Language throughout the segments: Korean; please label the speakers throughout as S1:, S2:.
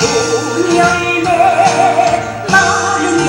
S1: 좋은 열매 많은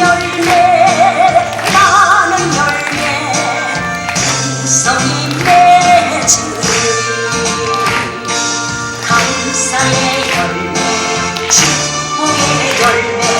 S1: 열매 많은 열매 풍성이 맺으리 감사의 열매 축복의 열매